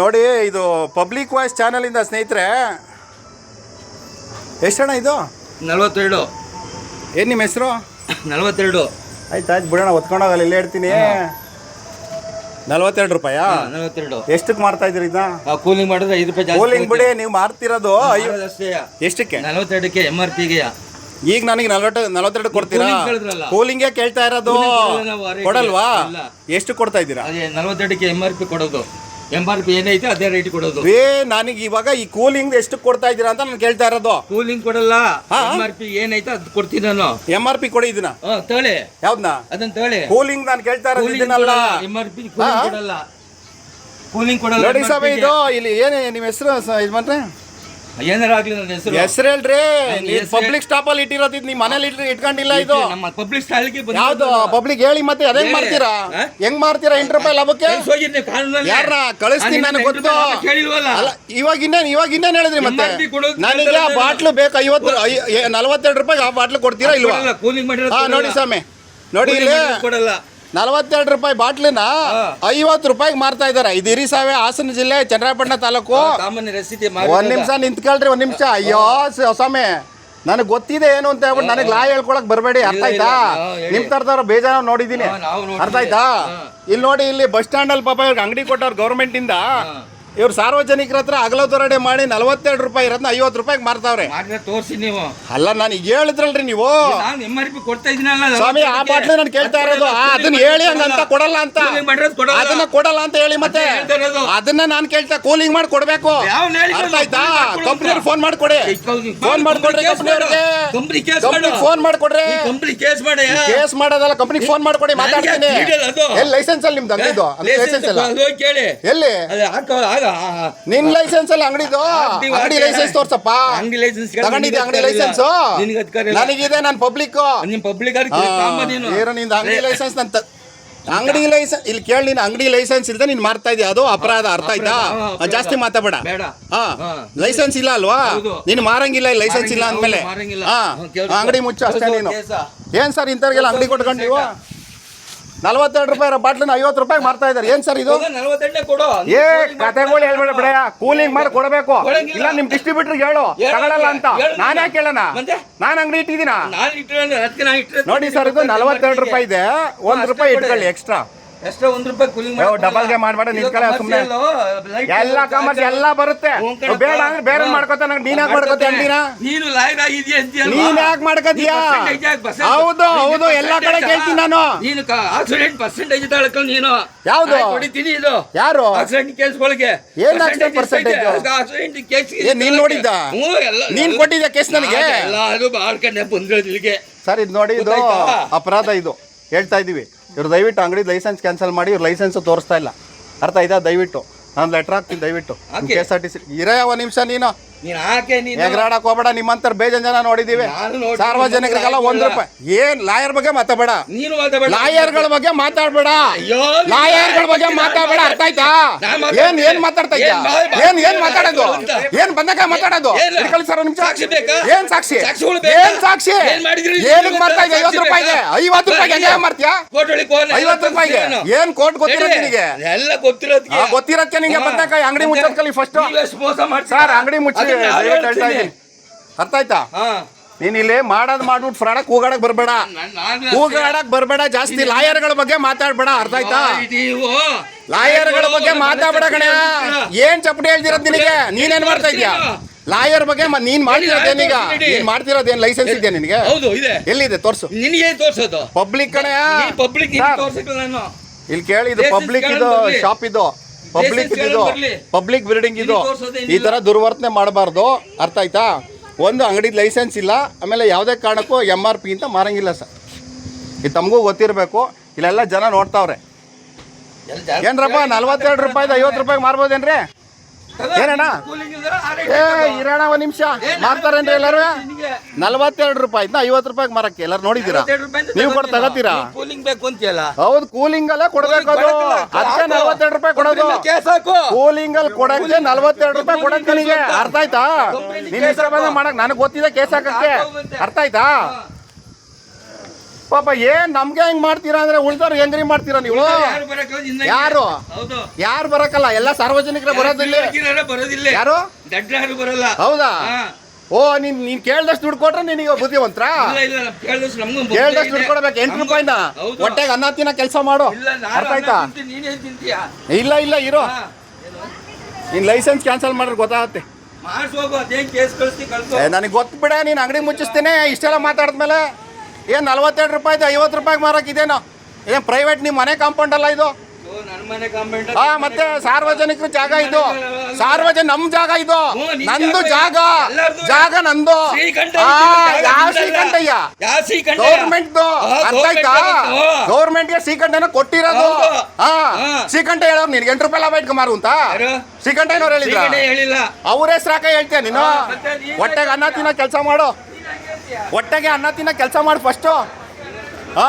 ನೋಡಿ ಇದು public voice ಚಾನಲಿಂದ ಸ್ನೇಹಿತರೆ ಎಷ್ಟಣ್ಣ ಇದು? ನಲವತ್ತೆರಡು. ಏನು ನಿಮ್ಮ ಹೆಸರು? ನಲ್ವತ್ತೆರಡು. ಆಯ್ತು ಆಯ್ತು ಬಿಡೋಣ ಹೊತ್ಕೊಂಡೋಗಲ್ಲ ಇಲ್ಲೇ ಇಡ್ತೀನಿ ನಲ್ವತ್ತೆರಡು ರೂಪಾಯಾ? ನಲವತ್ತೆರಡು. ಎಷ್ಟಕ್ಕೆ ಮಾರ್ತಾ ಇದ್ರಿ ಇದನ್ನ ಕೂಲಿಂಗ್ ಮಾಡಿದ್ರೆ ಐದು ರೂಪಾಯಿ ಜಾಸ್ತಿ ಕೂಲಿಂಗ್ ಬಿಡಿ ನೀವು ಮಾರ್ತಿರೋದು ಅಷ್ಟೇ. ಎಷ್ಟಕ್ಕೆ? ನಲ್ವತ್ತೆರಡಕ್ಕೆ ಎಂ ಆರ್ ಪಿಗೆ ಈಗ ನನಗೆ ನಲ್ವತ್ತು ನಲ್ವತ್ತೆರಡು ಕೊಡ್ತೀರಾ? ಕೂಲಿಂಗ್ ಕೇಳ್ತಾ ಇರೋದು ಕೊಡಲ್ವಾ? ಎಷ್ಟು ಕೊಡ್ತಾ ಇದ್ದೀರಾ? ನಲ್ವತ್ತೆರಡಕ್ಕೆ ಎಂ ಆರ್ ಪಿ ಕೊಡೋದು. ಎಂ ಆರ್ ಪಿ ಏನೈತೆ ಅದೇ ರೇಟ್ ಕೊಡೋದು. ಏ ನನಗೆ ಇವಾಗ ಈ ಕೂಲಿಂಗ್ ಎಷ್ಟು ಕೊಡ್ತಾ ಇದ್ದೀರಾ ಅಂತ ನಾನು ಕೇಳ್ತಾ ಇರೋದು. ಕೂಲಿಂಗ್ ಕೊಡಲ್ಲ. ಹಾ? ಎಂ ಆರ್ ಪಿ ಏನೈತೆ ಅದು ಕೊಡ್ತೀನಿ ನಾನು. ಎಂ ಆರ್ ಪಿ ಕೊಡಿ ಇದನ್ನ. ಹಾ ತಗೊಳ್ಳಿ. ಯಾವ್ದನ್ನ? ಅದನ್ನ ತಗೊಳ್ಳಿ. ಕೂಲಿಂಗ್ ನಾನು ಕೇಳ್ತಾ ಇರೋದು ಇದನ್ನಲ್ಲ. ಎಂ ಆರ್ ಪಿ ಕೂಲಿಂಗ್ ಕೊಡಲ್ಲ. ಕೂಲಿಂಗ್ ಕೊಡಲ್ಲ ನೋಡಿ MRP ಗೆ. ಇದು ಇಲ್ಲಿ ಏನೇ ನಿಮ್ಮ ಹೆಸರು ಯಜಮಾನ್ರೆ? ಏನಾರ ನನ್ನ ಹೆಸರು. ಹೆಸರು ಹೇಳ್ರಿ ನನ್ನ ಹೆಸ್ರು- ಪಬ್ಲಿಕ್ ಸ್ಟಾಪ್ ಅಲ್ಲಿ ಇಟ್ಟಿರೋದು ಇದು ನಿಮ್ಮ ಮನೇಲಿ ಇಟ್ಟು ಇಟ್ಕೊಂಡಿಲ್ಲ ಇದು. ನಮ್ಮ ಪಬ್ಲಿಕ್ ಸ್ಟಾಲ್ಗೆ ಯಾವ್ದು? ಪಬ್ಲಿಕ್ ಹೇಳಿ ಮತ್ತೆ ಅದೇಂಗ್ ಮಾಡ್ತೀರಾ? ಹೆಂಗ್ ಮಾಡ್ತೀರಾ? ಎಂಟು ರೂಪಾಯಿ ಲಾಭಕ್ಕೆ? ಕಾನೂನಲ್ಲಿ. ಕಳಿಸ್ತೀನಿ ನನಗೆ ಗೊತ್ತು. ಕೇಳಿಲ್ವಲ್ಲ? ಅಲ್ಲ ಇವಾಗ ಇನ್ನೇನ್ ಇವಾಗ ಇನ್ನೇನ್ ಹೇಳಿದ್ರಿ ಮತ್ತೆ? MRP ಕೊಡೋದು ನನಗೆ ಆ ಕೇಳ್ತಾರೆ ಬಾಟ್ಲು ಬೇಕು ಐವತ್ತು ನಲವತ್ತೆರಡು ರೂಪಾಯಿ ಆ ಬಾಟ್ಲು ಕೊಡ್ತೀರಾ ಇಲ್ವಾ? ಕೂಲಿಂಗ್ ಮಾಡಿರೋದು ಹಾ ನೋಡಿ ಸ್ವಾಮಿ. ನೋಡಿ ಇಲ್ಲಿ. ಕೊಡಲ್ಲ. ನಲವತ್ತೆರಡು ರೂಪಾಯಿ ಬಾಟ್ಲಿನ ಐವತ್ತು ರೂಪಾಯಿಗೆ ಮಾರ್ತಾ ಇದಾರೆ ಇದು ಹಿರಿಸಾವೆ ಹಾಸನ ಜಿಲ್ಲೆ ಚನ್ನರಾಯಪಟ್ಟಣ ತಾಲೂಕು. ಒಂದ್ ನಿಮಿಷ ನಿಂತ್ಕೊಳ್ರಿ ಒಂದ್ ನಿಮಿಷ. ಅಯ್ಯೋ ಸ್ವಾಮಿ ನನಗೆ ಗೊತ್ತಿದೆ ಏನು ಅಂತ ಹೇಳ್ಬಿಟ್ಟು ನನಗೆ ಲಾ ಹೇಳ್ಕೊಳಕ್ ಬರಬೇಡಿ. ಅರ್ಥ ಆಯ್ತಾ? ನಿಮ್ ತರದವ್ರ ಬೇಜಾರ ನೋಡಿದೀನಿ ಅರ್ಥ ಆಯ್ತಾ? ಇಲ್ಲಿ ನೋಡಿ ಇಲ್ಲಿ ಬಸ್ ಸ್ಟ್ಯಾಂಡ್ ಅಲ್ಲಿ ಪಾಪ ಇವ್ರಿಗೆ ಅಂಗಡಿ ಕೊಟ್ಟವ್ರು ಗೌರ್ಮೆಂಟ್ ಇಂದ. ಇವ್ರು ಸಾರ್ವಜನಿಕರ ಹತ್ರ ಅಗಲ ದೊರಡೆ ಮಾಡಿ ನಲವತ್ತೆರಡು ರೂಪಾಯಿ ಇರೋದ್ನ ಐವತ್ತು ರೂಪಾಯಿಗೆ ಮಾರ್ತಾವ್ರೆ. ಮಾಡಿದ್ರೆ ತೋರಿಸಿ ನೀವು. ಅಲ್ಲ ನಾನು ಈಗ ಹೇಳಿದ್ರಲ್ರಿ ನೀವು. ನಾನು ಎಂ ಆರ್ ಪಿ ಕೊಡ್ತಾ ಇದೀನಲ್ಲ ಸ್ವಾಮಿ ಆ ಬಾಟ್ಲು ನಾನು ಕೇಳ್ತಾ ಇರೋದು. ಆ, ಅದನ್ನ ಹೇಳಿ ಹಂಗಂತ ಕೊಡಲ್ಲ ಅಂತ. ಕೂಲಿಂಗ್ ಮಾಡಿರೋದು ಕೊಡಲ್ಲ. ಅದನ್ನ ಕೊಡಲ್ಲ ಅಂತ ಹೇಳಿ ಮತ್ತೆ. ಹೇಳ್ತಾ ಇರೋದು. ಅದನ್ನ ನಾನು ಕೇಳ್ತಾ ಕೂಲಿಂಗ್ ಮಾಡಿ ಕೊಡ್ಬೇಕು. ಯಾವ್ನ್ ಹೇಳಿದ್ರು? ಅರ್ಥ ಆಯ್ತಾ? ಕಂಪ್ನಿಯವ್ರು ಫೋನ್ ಮಾಡ್ಕೊಡಿ. ಫೋನ್ ಮಾಡ್ಕೊಡ್ರಿ ಕಂಪ್ನಿ ಕೇಸ್ ಕಂಪ್ನಿ ಮಾಡು. ಫೋನ್ ಮಾಡ್ಕೊಡ್ರಿ. ಕಂಪ್ನಿ ಕೇಸ್ ಮಾಡಿ ಕೇಸ್ ಮಾಡೋದಲ್ಲ ಕಂಪ್ನಿ ಫೋನ್ ಮಾಡ್ಕೊಡಿ ಮಾತಾಡ್ತೀನಿ. ಎಲ್ಲಿ ಲೈಸೆನ್ಸ್ ಅಲ್ಲಿ ನಿಮ್ದು ಅಂಗಡಿದು? ಲೈಸೆನ್ಸ್ ಅಲ್ಲ? ಕೇಳಿ. ಎಲ್ಲಿ? ನಿನ್ ಲೈಸೆನ್ಸ್ ಅಲ್ಲಿ ಅಂಗಡಿದು? ಅಂಗಡಿ ಲೈಸೆನ್ಸ್ ತೋರ್ಸಪ್ಪ. ಅಂಗಡಿ ಲೈಸೆನ್ಸ್ ತಗೊಂಡಿದ್ದೆ ಅಂಗಡಿ ಲೈಸೆನ್ಸ್ ನನಗಿದೆ ನಾನು ಪಬ್ಲಿಕ್ ನಿಮ್ ಪಬ್ಲಿಕ್ ಏನೋ ನಿಂದ ಅಂಗಡಿ ಲೈಸೆನ್ಸ್ ನಂತ ಅಂಗಡಿ ಲೈಸೆನ್ಸ್ ಇಲ್ಲಿ ಕೇಳಿ ನೀನು ಅಂಗಡಿ ಲೈಸೆನ್ಸ್ ಇಲ್ಲದೆ ನೀನು ಮಾರ್ತಾ ಇದೀಯ ಅದು ಅಪರಾಧ ಅರ್ಥ ಆಯ್ತಾ. ಜಾಸ್ತಿ ಮಾತಾಡಬೇಡ ಬೇಡ. ಹಾ. ಲೈಸೆನ್ಸ್ ಇಲ್ಲ ಅಲ್ವಾ ನೀನ್ ಮಾರಂಗಿಲ್ಲ ಲೈಸೆನ್ಸ್ ಇಲ್ಲ ಅಂದ್ಮೇಲೆ. ಹಾ ಅಂಗಡಿ ಮುಚ್ಚು ಅಷ್ಟೇ ನೀನು. ಏನ್ ಸರ್ ಇಂಥವ್ರಿಗೆಲ್ಲ ಅಂಗಡಿ ಕೊಟ್ಕೊಂಡು ನೀವು ನಲ್ವತ್ತೆರಡು ರೂಪಾಯಿ ಬಾಟ್ಲನ್ನ ಐವತ್ತು ರೂಪಾಯಿ ಮಾರ್ತಾ ಇದ್ದಾರೆ. ಏನ್ ಸರ್ ಇದು? ಏ ಕತೆಗಳು ಹೇಳ್ಬೇಡ ಬಿಡಯ್ಯ. ಕೂಲಿಂಗ್ ಮಾಡಿ ಕೊಡಬೇಕು. ಇಲ್ಲ ನಿಮ್ ಡಿಸ್ಟ್ರಿಬ್ಯೂಟರ್ ಹೇಳು. ಹೇಳು, ತಗೊಳಲ್ಲ ಅಂತ. ನಾನೇ. ಕೇಳೋಣ? ನಾನ್ ಅಂಗಡಿ ಇಟ್ಟಿದ್ದೀನ? ನೋಡಿ ಸರ್ ಇದು ನಲವತ್ತೆರಡು ರೂಪಾಯಿ ಇದೆ. ಒಂದ್ ರೂಪಾಯಿ ಇಟ್ಕೊಳ್ಳಿ ಎಕ್ಸ್ಟ್ರಾ. ಎಷ್ಟೋ ಒಂದ್ ರೂಪಾಯಿ ಕೂಲಿಂಗ್ ಏ, ಡಬಲ್ಗೆ ಮಾಡ್ಬೇಡ, ನಿಂತ್ಕೊಳ್ಳೆ ಸುಮ್ಮನೆ ಎಲ್ಲ ಕಾಮರ್ಸ್ ಎಲ್ಲ ಬರುತ್ತೆ. ಬೇಡ ಅಂದ್ರೆ ಬೇರೆ ಮಾಡ್ಕೋತ ನಂಗೆ ನೀನ್ ಯಾಕೆ ಮಾಡ್ಕೋತ ಅಂಗಡಿನ ನೀನು ಲಾಯರ್ ಆಗಿದ್ಯಾ ಅಂತೀಯಲ್ವಾ? ನೀನ್ ಯಾಕೆ ಮಾಡ್ಕೋತೀಯಾ? ಹೌದು ಹೌದು ಎಲ್ಲ ಕಡೆ ಕೇಳ್ತೀನಿ ನಾನು. ನೀನು ಆಕ್ಸಿಡೆಂಟ್ ಪರ್ಸೆಂಟೇಜ್ ತಗೊಳ್ಕೊಂಡು ನೀನು. ಯಾವ್ದು? ಹೊಡಿತೀನಿ ಇದು. ಯಾರು? ಆಕ್ಸಿಡೆಂಟ್ ಕೇಸ್ಗಳಿಗೆ ಏನ್ ಆಕ್ಸಿಡೆಂಟ್ ಪರ್ಸೆಂಟೇಜ್ ಆಕ್ಸಿಡೆಂಟ್ ಕೇಸ್ ನೀನ್ ನೋಡಿದ್ದ? ನೀನ್ ಕೊಟ್ಟಿದ್ದ ಕೇಸ್ ನನಗೆ? ಎಲ್ಲ ಅದು ಬಂದ್ರೆ ಇಲ್ಲಿಗೆ ಸರ್ ಇದು ನೋಡಿ ಇದು ಅಪರಾಧ ಇದು. ಹೇಳ್ತಾ ಇದೀವಿ. ಇವ್ರು ದಯವಿಟ್ಟು ಅಂಗಡಿ ಲೈಸೆನ್ಸ್ ಕ್ಯಾನ್ಸಲ್ ಮಾಡಿ ಇವ್ರ ಲೈಸೆನ್ಸ್ ತೋರಿಸ್ತಾ ಇಲ್ಲ. ಅರ್ಥ ಇದೆ ದಯವಿಟ್ಟು. ನಾನು ಲೆಟರ್ ಹಾಕ್ತೀನಿ ದಯವಿಟ್ಟು. K S R T C ಇರೋ ಯಾವ ನಿಮಿಷ ನೀನು. ನೀನ್ ಹಾಕೆ ನೀನು ಎಗರಾಡಕ್ ಹೋಗ್ಬೇಡ ನಿಮ್ಮಂತರ ಬೇಜನ್ ಜನ ನೋಡಿದೀವಿ ನಾನು. ಸಾರ್ವಜನಿಕರಿಗೆಲ್ಲ ಒಂದ್ ರೂಪಾಯಿ ಏನ್ ಲಾಯರ್ ಬಗ್ಗೆ ಮಾತಾಡಬೇಡ ನೀನು ಮಾತಾಡ್ಬೇಡ. ಲಾಯರ್ಗಳ ಬಗ್ಗೆ ಮಾತಾಡ್ಬೇಡ ಅಯ್ಯೋ, ನೀನು ಲಾಯರ್ಗಳ ಬಗ್ಗೆ ಮಾತಾಡ್ಬೇಡ ಅರ್ಥ ಆಯ್ತಾ ನಾನು. ಏನ್ ಏನ್ ಮಾತಾಡ್ತಾ ಇದ್ಯಾ ಏನ್ ಏನ್ ಏನ್ ಮಾತಾಡೋದು. ಏನ್ ಬಂದಾಗ ಮಾತಾಡೋದು ಏನ್? ಹಿಡ್ಕೊಳ್ಳಿ ಸರ್ ಒಂದ್ ನಿಮಿಷ ಸಾಕ್ಷಿ ಬೇಕಾ? ಏನ್ ಸಾಕ್ಷಿ ಸಾಕ್ಷಿಗಳು ಬೇಕಾ? ಏನ್ ಸಾಕ್ಷಿ ಏನ್ ಮಾಡಿದ್ರಿ? ಏನಕ್ಕೆ ಮಾಡ್ತಾ ಇದ್ಯಾ ಐವತ್ತು ಸಾಕ್ಷಿ ರೂಪಾಯಿಗೆ ಬೇಕಾ? ಐವತ್ತು ರೂಪಾಯಿಗೆ ಮಾಡ್ತೀಯಾ ಕೋರ್ಟ್ ಒಳಗೆ ಹೋಗೋಣ. ಐವತ್ತು ರೂಪಾಯಿಗೆ ಏನು? ಏನ್ ಕೋರ್ಟ್ ನಿನಗೆ ಎಲ್ಲ ಗೊತ್ತಿರೋದ್ಕೆ ನಿಂಗೆ ಹಾ. ಅಂಗಡಿ ಮುಚ್ಚೋದ್ ಕಲಿ ಫಸ್ಟ್ ನೀವು ಎಷ್ಟು ಮೋಸ ಮಾಡ್ತೀರಾ? ಸರ್ ಅಂಗಡಿ ಮುಚ್ಚಿ ದಯವಿಟ್ಟು ಹೇಳ್ತಾ ಹೇಳ್ತೀನಿ. ಇದ್ದೀನಿ ಅರ್ಥ ಆಯ್ತಾ? ನೀನ್ ಇಲ್ಲಿ ಮಾಡೋದ್ ಮಾಡ್ಬಿಟ್ಟು ಫ್ರಾಡಕ್ ಕೂಗಾಡಕ್ ಬರ್ಬೇಡ. ಕೂಗಾಡಕ್ ಬರ್ಬೇಡ ಜಾಸ್ತಿ ಲಾಯರ್ಗಳ ಬಗ್ಗೆ ಮಾತಾಡ್ಬೇಡ ಅರ್ಥ ಆಯ್ತಾ? ಲಾಯರ್ಗಳ ಬಗ್ಗೆ ಮಾತಾಡ್ಬೇಡ ಕಣ. ಏನ್ ಚಪ್ಪಡಿ ಹೇಳ್ತಿರೋದ್ ನಿನಗೆ? ನೀನೇನ್ ಮಾಡ್ತಾ ಇದ್ಯಾ ಲಾಯರ್ ಬಗ್ಗೆ ನೀನ್ ಮಾಡ್ತಿರೋದೇನೀಗ ನೀನ್ ಮಾಡ್ತಿರೋದೇನ್ ಲೈಸೆನ್ಸ್ ಇದೆಯಾ ನಿನಗೆ? ಎಲ್ಲಿದೆ? ತೋರ್ಸು. ನಿನಗೆ ತೋರ್ಸೋದು? ಪಬ್ಲಿಕ್ ಕಣೆ. ಪಬ್ಲಿಕ್ ಇಲ್ಲಿ ಕೇಳಿ ಇದು ಪಬ್ಲಿಕ್ ಇದು ಶಾಪ್ ಇದು. ಪಬ್ಲಿಕ್ ಇದು ಪಬ್ಲಿಕ್ ಬಿಲ್ಡಿಂಗ್ ಇದು. ಈ ತರ ದುರ್ವರ್ತನೆ ಮಾಡಬಾರ್ದು. ಅರ್ಥ ಆಯ್ತಾ? ಒಂದು ಅಂಗಡಿ ಲೈಸೆನ್ಸ್ ಇಲ್ಲ ಆಮೇಲೆ ಯಾವುದೇ ಕಾರಣಕ್ಕೂ ಎಂ ಆರ್ ಪಿ ಅಂತ ಮಾರಂಗಿಲ್ಲ ಸರ್. ಇದು ತಮಗೂ ಗೊತ್ತಿರಬೇಕು. ಇಲ್ಲೆಲ್ಲ ಜನ ನೋಡ್ತಾವ್ರೆ. ಏನ್ರಪ್ಪ ನಲ್ವತ್ತೆರಡು ರೂಪಾಯಿದ ಐವತ್ತು ರೂಪಾಯಿಗೆ ಮಾರ್ಬೋದೇನ್ರಿ? ಏನಣ್ಣ? ಏ. ಇರೋಣ ಒಂದ್ ನಿಮಿಷ. ಮಾರ್ತಾರೇನ್ರಿ ಎಲ್ಲರೂ? ನಲ್ವತ್ತೆರಡು ರೂಪಾಯಿ ರೂಪಾಯಿನ ಐವತ್ತು ರೂಪಾಯಿಗೆ ಮಾರಕ್ಕೆ. ಎಲ್ಲರೂ ನೋಡಿದ್ದೀರಾ? 42 ರೂಪಾಯಿಂದ ನೀವು ಕೂಡ ತಗೋತೀರಾ? ಕೂಲಿಂಗ್ ಬೇಕು ಅಂತೀಯಲ್ಲ ಹೌದು ಕೂಲಿಂಗ್ ಅಲ್ಲೇ ಕೊಡ್ಬೇಕು ಅದು. ಅದಕ್ಕೆ ನಲ್ವತ್ತೆರಡು ರೂಪಾಯಿ ಕೊಡೋದು. ಕೂಲಿಂಗ್ ಅಲ್ಲಿ ಕೊಡಕ್ಕೆ ನಲ್ವತ್ತೆರಡು ರೂಪಾಯಿ ಕೊಡಕ್ಕೆ ನಿಮಗೆ ಅರ್ಥ ಆಯ್ತಾ? ನಿನ್ನ ಹೆಸರು ಬಂದ ಮಾಡಕ್ ನನಗೆ ಗೊತ್ತಿದೆ ಕೇಸ್ ಹಾಕಕ್ಕೆ. ಅರ್ಥ ಆಯ್ತಾ? ಪಾಪ ಏನ್ ನಮ್ಗೆ ಹೆಂಗ್ ಮಾಡ್ತೀರಾ ಅಂದ್ರೆ ಉಳ್ದವ್ರು ಹೆಂಗ್ರಿ ಮಾಡ್ತೀರಾ ನೀವು? ಯಾರು ಯಾರು? ಬರಕಲ್ಲ? ಎಲ್ಲ ಸಾರ್ವಜನಿಕರ ಬರೋದಿಲ್ಲ ಬರೋದಿಲ್ಲ. ಯಾರು? ಬರಲ್ಲ. ಹೌದಾ? ಓ ನೀನ್ ನೀನ್ ಕೇಳ್ದಷ್ಟು ದುಡ್ಡು ಕೊಟ್ರೆ ನಿನಗೆ ಬುದ್ಧಿವಂತ್ರ? ಕೇಳ್ದಷ್ಟು. ದುಡ್ಡು ಕೊಡ್ಬೇಕು. ಎಂಟು ರೂಪಾಯಿನ. ಹೊಟ್ಟೆಗೆ ಅನ್ನ ತಿನ್ನ ಕೆಲಸ ಮಾಡು. ಅರ್ಥ ಆಯ್ತಾ? ಇಲ್ಲ ಇಲ್ಲ ಇರೋ. ನೀನ್ ಲೈಸೆನ್ಸ್ ಕ್ಯಾನ್ಸಲ್ ಮಾಡಿದ್ರೆ ಗೊತ್ತಾಗತ್ತೆ. ನನಗೆ ಗೊತ್ತು ಬಿಡ ನೀನು ಅಂಗಡಿ ಮುಚ್ಚಿಸ್ತೇನೆ. ಇಷ್ಟೆಲ್ಲ ಮಾತಾಡಿದ್ಮೇಲೆ ಏನು ನಲ್ವತ್ತೆರಡು ರೂಪಾಯಿದು ಐವತ್ತು ರೂಪಾಯಿಗೆ ಮಾರಕ್ಕಿದೇನೋ ಏನು ಪ್ರೈವೇಟ್ ನಿಮ್ಮ ಮನೆ ಕಾಂಪೌಂಡ್ ಅಲ್ಲ ಇದು? ಹಾ ಮತ್ತೆ ಸಾರ್ವಜನಿಕರ ಜಾಗ ಇದು. ಸಾರ್ವಜನಿಕ ನಮ್ ಜಾಗ ಇದು. ನಂದು ಜಾಗ. ಜಾಗ ನಂದು. ಯಾವ ಸೀಕಂಡಯ್ಯ ಶ್ರೀಕಂಠಯ್ಯ? ಗೌರ್ಮೆಂಟ್ ಅರ್ಥ ಆಯ್ತಾ? ಗೌರ್ಮೆಂಟ್ಗೆ ಶ್ರೀಕಂಠನ ಕೊಟ್ಟಿರೋದು. ಹಾ. ಸೀಕಂಡ ಶ್ರೀಕಂಠ ಹೇಳೋರು ನಿನ್ಗೆ ಎಂಟು ರೂಪಾಯಿ ಲಾಭ ಇಟ್ಕೊಂಬಾರು ಅಂತ? ಶ್ರೀಕಂಠಯ್ಯನವ್ರು ಹೇಳಿದ್ರ? ಅವ್ರ ಹೆಸ್ರಾಕ ಹೇಳ್ತೀಯ ನೀನು? ಹೊಟ್ಟೆಗೆ ಅನ್ನ ತಿನ್ನ ಕೆಲಸ ಮಾಡು. ಹೊಟ್ಟೆಗೆ ಅನ್ನ ತಿನ್ನ ಕೆಲಸ ಮಾಡಿ ಫಸ್ಟು ಹಾ.